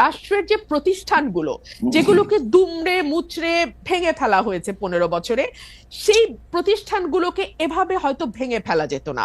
রাষ্ট্রের যে প্রতিষ্ঠানগুলো যেগুলোকে দুমড়ে মুচড়ে ভেঙে ফেলা হয়েছে পনেরো বছরে সেই প্রতিষ্ঠানগুলোকে এভাবে হয়তো ভেঙে ফেলা যেত না।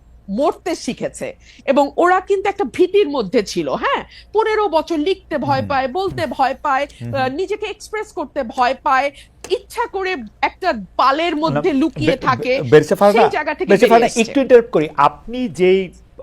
মরতে শিখেছে। এবং ওরা কিন্তু একটা ভীতির মধ্যে ছিল হ্যাঁ? পনেরো বছর লিখতে ভয় পায় বলতে ভয় পায় নিজেকে এক্সপ্রেস করতে ভয় পায় ইচ্ছা করে একটা পালের মধ্যে লুকিয়ে থাকে সেই জায়গা থেকে। একটু ইন্টারাপ্ট করি। আপনি যেই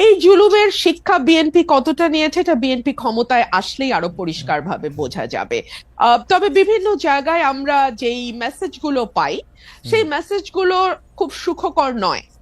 এই জুলুমের শিক্ষা বিএনপি কতটা নিয়েছে এটা বিএনপি ক্ষমতায় আসলেই আরও পরিষ্কারভাবে বোঝা যাবে। আহ, তবে বিভিন্ন জায়গায় আমরা যেই মেসেজগুলো পাই সেই মেসেজগুলো খুব সুখকর নয়।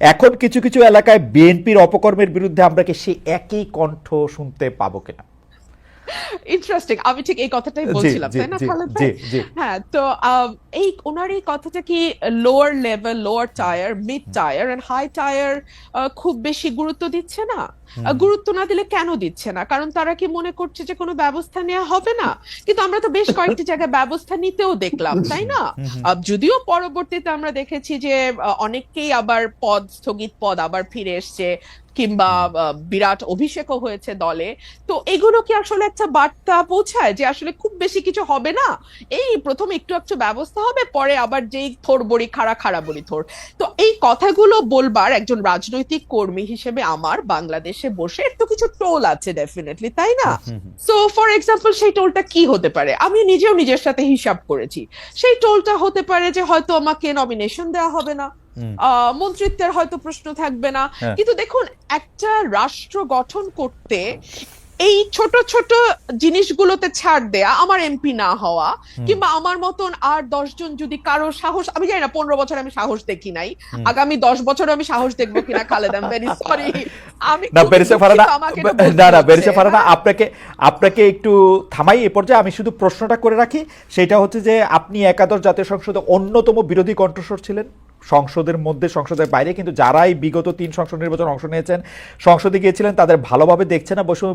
এখন কিছু কিছু এলাকায় বিএনপির অপকর্মের বিরুদ্ধে আমরা কি সেই একই কণ্ঠ শুনতে পাবো কিনা? ইন্টারেস্টিং আমি ঠিক এই কথাটাই বলছিলাম তাই না। হ্যাঁ তো এই ওনার এই কথাটা কি lower level lower tier mid tier and high tier খুব বেশি গুরুত্ব দিচ্ছে না? গুরুত্ব না দিলে কেন দিচ্ছে না? কারণ তারা কি মনে করছে যে কোনো ব্যবস্থা নেওয়া হবে না? কিন্তু আমরা তো বেশ কয়েকটি জায়গায় ব্যবস্থা নিতেও দেখলাম তাই না? যদিও পরবর্তীতে আমরা দেখেছি যে অনেককেই আবার পদ স্থগিত পদ আবার ফিরে এসছে কিংবা বিরাট অভিষেকও হয়েছে দলে। তো এগুলো কি আসলে একটা বার্তা পৌঁছায় যে আসলে খুব বেশি কিছু হবে না? এই প্রথম একটু একটু ব্যবস্থা হবে পরে আবার যেই থোর বড়ি খাড়া খাড়া বড়ি থোর। তো এই কথাগুলো বলবার একজন রাজনৈতিক কর্মী হিসেবে আমার বাংলাদেশে বসে এর তো কিছু টোল আছে ডেফিনেটলি তাই না? সো ফর এক্সাম্পল সেই টোলটা কি হতে পারে? আমি নিজেও নিজের সাথে হিসাব করেছি। সেই টোলটা হতে পারে যে হয়তো আমাকে নমিনেশন দেওয়া হবে না। আহ, মন্ত্রিত্বের হয়তো প্রশ্ন থাকবে না। হ্যাঁ। কিন্তু দেখুন একটা রাষ্ট্র গঠন করতে এই ছোট ছোট জিনিসগুলোতে ছাড় দেয়া আমার এমপি না হওয়া কিংবা আমার মতন আর দশজন যদি কারও সাহস আমি জানি না পনেরো বছর আমি সাহস দেখি নাই। আগামী দশ বছর আমি সাহস দেখব কিনা খালেদ আম ভেরি সরি আমি না বেরিসে বলতে না না বেরিসে ফারানা আপনাকে আপনাকে একটু থামাই এ পর্যায়ে আমি শুধু প্রশ্নটা করে রাখি সেটা হচ্ছে যে আপনি একাদশ জাতীয় সংসদে অন্যতম বিরোধী কণ্ঠস্বর ছিলেন? সংসদের মধ্যে, সংসদের বাইরে, কিন্তু যারাই বিগত তিন সংসদ নির্বাচন অংশ নিয়েছেন, সংসদে গিয়েছিলেন, তাদের ভালোভাবে দেখছে না বৈষম্য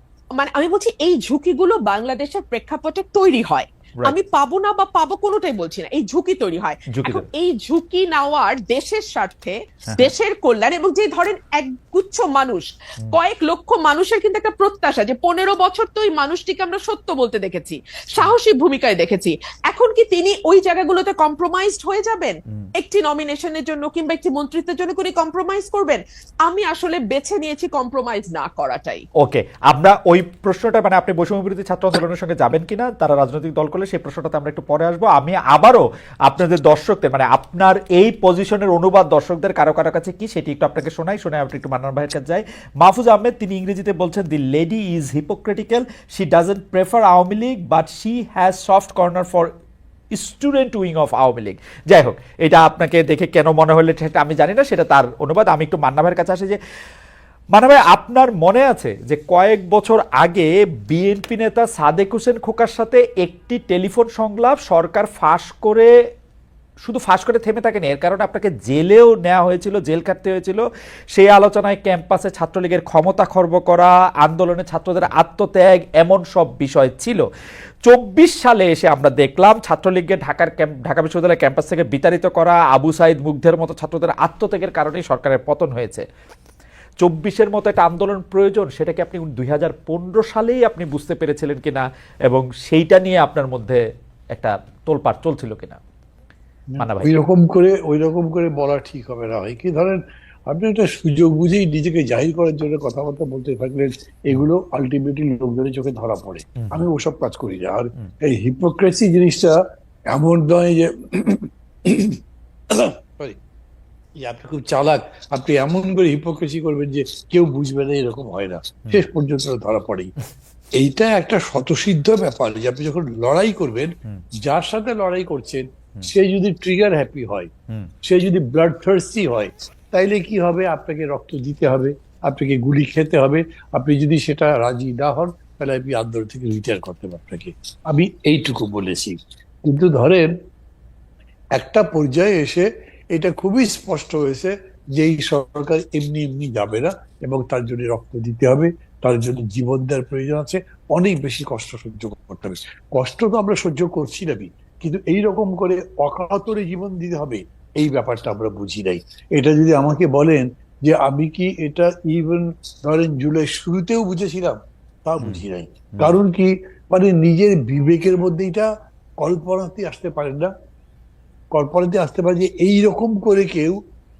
মানে আমি বলছি এই ঝুঁকিগুলো বাংলাদেশের প্রেক্ষাপটে তৈরি হয়। আমি পাবো না বা পাবো কোনোটাই বলছি না। এই ঝুঁকি তৈরি হয়। এখন এই ঝুঁকি নেওয়ার দেশের স্বার্থে হ্যাঁ। দেশের কল্যাণ এবং যে ধরেন একগুচ্ছ মানুষ কয়েক লক্ষ মানুষের কিন্তু একটা প্রত্যাশা যে পনেরো বছর তো ওই মানুষটিকে আমরা সত্য বলতে দেখেছি সাহসী ভূমিকায় দেখেছি। এখন কি তিনি ওই জায়গাগুলোতে কম্প্রোমাইজড হয়ে যাবেন? একটি নমিনেশনের জন্য কিংবা একটি মন্ত্রিত্বের জন্য করে কম্প্রোমাইজ করবেন? আমি আসলে বেছে নিয়েছি কম্প্রোমাইজ না করাটাই। ওকে, আমরা ওই প্রশ্নটা মানে আপনি বৈষম্য বিরোধী ছাত্র আন্দোলনের সঙ্গে যাবেন কিনা, তারা রাজনৈতিক দল করলে সেই প্রশ্নটাতে আমরা একটু পরে আসব। আমি আবারও আপনাদের দর্শকদের মানে আপনার এই পজিশনের অনুবাদ দর্শকদের কারও কারও কাছে কি, সেটি একটু আপনাকে শোনাই, শুনে আপনি একটু মান্নান ভাইয়ের কাছে যাই। মাহফুজ আহমেদ, তিনি ইংরেজিতে বলছেন the lady is hypocritical she doesn't prefer Awami League but she has soft corner for student wing of Awami League. যাই হোক, এটা আপনাকে দেখে কেন মনে হলে সেটা আমি জানি না, সেটা তার অনুবাদ। আমি একটু মান্না ভাইয়ের কাছে আসি যে মানা ভাই, আপনার মনে আছে যে কয়েক বছর আগে বিএনপি নেতা সাদেক হোসেন খোকার সাথে একটি টেলিফোন সংলাপ সরকার ফাঁস করে শুধু ফাঁস করে থেমে থাকেনি, এর কারণে আপনাকে জেলেও নেওয়া হয়েছিল, জেল কাটতে হয়েছিল। সেই আলোচনায় ক্যাম্পাসে ছাত্রলীগের ক্ষমতা খর্ব করা, আন্দোলনে ছাত্রদের আত্মত্যাগ, এমন সব বিষয় ছিল। চব্বিশ সালে এসে আমরা দেখলাম ছাত্রলীগকে ঢাকার ক্যাম্প, ঢাকা বিশ্ববিদ্যালয় ক্যাম্পাস থেকে বিতাড়িত করা আবু সাইদ মুগ্ধের মতো ছাত্রদের আত্মত্যাগের কারণেই সরকারের পতন হয়েছে। চব্বিশের মতো একটা আন্দোলন প্রয়োজন, সেটাকে আপনি দুই হাজার পনেরো সালেই আপনি বুঝতে পেরেছিলেন কিনা এবং সেইটা নিয়ে আপনার মধ্যে একটা তোলপাড় চলছিল কিনা। মানা ভাই ওই রকম করে ওই রকম করে বলা ঠিক হবে না। হয় কি ধরেন আপনি একটা সুযোগ বুঝেই নিজেকে জাহির করার জন্য কথাবার্তা বলতে থাকলেন এগুলো আলটিমেটলি লোকজনের চোখে ধরা পড়ে। আমি ওসব কাজ করি না। আর এই হিপোক্রেসি জিনিসটা এমন নয় যে আপনি খুব চালাক। আপনি এমন করে হিপোক্রেসি করবেন যে কেউ বুঝবে না এরকম হয় না। শেষ পর্যন্ত ধরা পড়েই। এইটা একটা স্বতঃসিদ্ধ ব্যাপার যে আপনি যখন লড়াই করবেন যার সাথে লড়াই করছেন সে যদি ট্রিগার হ্যাপি হয়। সে যদি ব্লাড থার্সি হয় তাইলে কি হবে? আপনাকে রক্ত দিতে হবে আপনাকে গুলি খেতে হবে। আপনি যদি সেটা রাজি না হন তাহলে আপনি আন্দোলন থেকে রিটায়ার করতে হবে আপনাকে। আমি এইটুকু বলেছি। কিন্তু ধরেন একটা পর্যায়ে এসে এটা খুবই স্পষ্ট হয়েছে যে এই সরকার এমনি এমনি যাবে না এবং তার জন্য রক্ত দিতে হবে। তার জন্য জীবন দেওয়ার প্রয়োজন আছে অনেক বেশি কষ্ট সহ্য করতে হবে। কষ্ট তো আমরা সহ্য করছি না কিন্তু এই রকম করে অকাতরে জীবন দিতে হবে এই ব্যাপারটা আমরা বুঝি নাই। এটা যদি আমাকে বলেন যে আমি কি এটা ইভেন ধরেন জুলাই শুরুতেও বুঝেছিলাম তা বুঝি নাই। কারণ কি? মানে নিজের বিবেকের মধ্যে এটা কল্পনাতে আসতে পারেন না। কল্পনাতে আসতে পারে যে এই রকম করে কেউ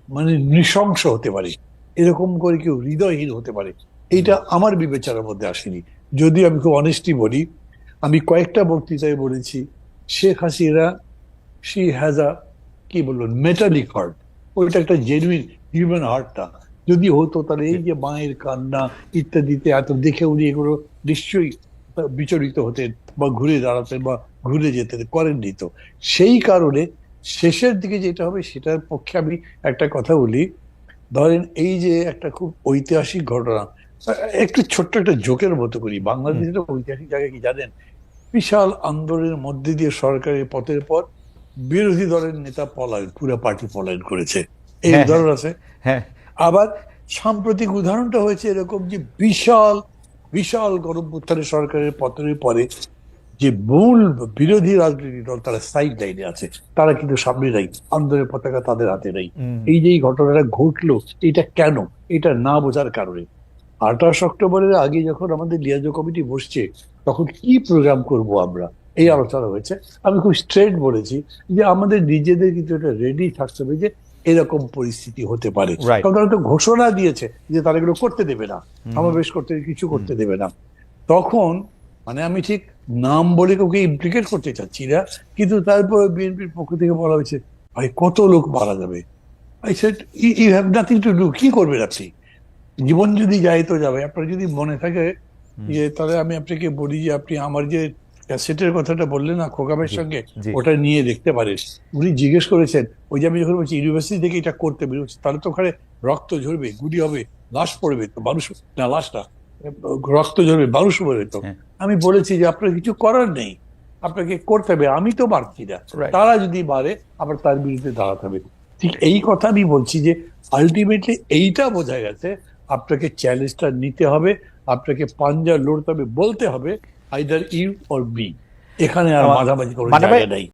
মানে নৃশংস হতে পারে এরকম করে কেউ হৃদয়হীন হতে পারে। এইটা আমার বিবেচনার মধ্যে আসেনি। যদি আমি খুব অনেস্টি বলি, আমি কয়েকটা বক্তৃতায় বলেছি, Sheikh Hasina she has a কি বলব মেটালিক হার্ট ওইটা একটা জেনুইন হিউম্যান হার্টটা যদি হতো, তাহলে এই যে মায়ের কান্না ইত্যাদিতে এত দেখে উনি এগুলো নিশ্চয়ই বিচলিত হতেন বা ঘুরে দাঁড়াতেন বা ঘুরে যেতেন করেননি তো। সেই কারণে শেষের দিকে যেটা হবে, সেটার পক্ষে আমি একটা কথা বলি। ধরেন এই যে একটা খুব ঐতিহাসিক ঘটনা একটু ছোট্ট একটা জোকের মতো করি। বাংলাদেশের ঐতিহাসিক জায়গা কি জানেন? বিশাল আন্দোলনের মধ্যে দিয়ে সরকারের পথের পর বিরোধী দলের নেতা পলায়ন পুরো পার্টি পলায়ন করেছে। এই হ্যাঁ, উদাহরণ আছে? হ্যাঁ। আবার সাম্প্রতিক উদাহরণটা হয়েছে এরকম যে বিশাল বিশাল গণপুত্থানের সরকারের পতনের পরে যে মূল বিরোধী রাজনৈতিক দল তারা সাইড লাইনে আছে। তারা কিন্তু সামনে নাই আন্দোলনের পতাকা তাদের হাতে নেই। এই যে ঘটনাটা ঘটলো এটা কেন? এটা না বোঝার কারণে। আঠাশ অক্টোবরের আগে যখন আমাদের লিয়াজো কমিটি বসছে তখন কি প্রোগ্রাম করব আমরা? এই আলোচনা হয়েছে। আমি খুব স্ট্রেট বলেছি যে আমাদের নিজেদের কিন্তু এটা রেডি থাকতে হবে যে এরকম পরিস্থিতি হতে পারে। কারণ তারা তো ঘোষণা দিয়েছে যে তারা এগুলো করতে দেবে না। সমাবেশ করতে কিছু করতে দেবে না। তখন মানে আমি ঠিক নাম বলে কাউকে ইমপ্লিকেট করতে চাচ্ছি না কিন্তু তারপর বিএনপির পক্ষ থেকে বলা হয়েছে ভাই কত লোক মারা যাবে? I said you have nothing to do কি করবেন আপনি? জীবন যদি যায় তো যাবে আপনার যদি মনে থাকে যে তাহলে আমি আপনাকে বলি যে আপনি আমার যে ক্যাসেটের কথাটা বললেন না খোকামের সঙ্গে ওটা নিয়ে দেখতে পারেন। উনি জিজ্ঞেস করেছেন ওই যে আমি যখন বলছি ইউনিভার্সিটি থেকে এটা করতে বেরোচ্ছে তাহলে তো ওখানে রক্ত ঝরবে গুলি হবে লাশ পড়বে তো মানুষ না লাশ না রক্ত ঝরবে মানুষ পড়বে তো। হ্যাঁ। আমি বলেছি যে আপনার কিছু করার নেই আপনাকে করতে হবে আমি তো মারছি না। তারা যদি মারে আবার তার বিরুদ্ধে দাঁড়াতে হবে। ঠিক এই কথা আমি বলছি যে আলটিমেটলি এইটা বোঝা গেছে আপনাকে চ্যালেঞ্জটা নিতে হবে আপনাকে পাঞ্জা লড়তে হবে বলতে হবে আইদার ইউ অর বি এখানে আর মাঝামাঝি করে মানে নেই।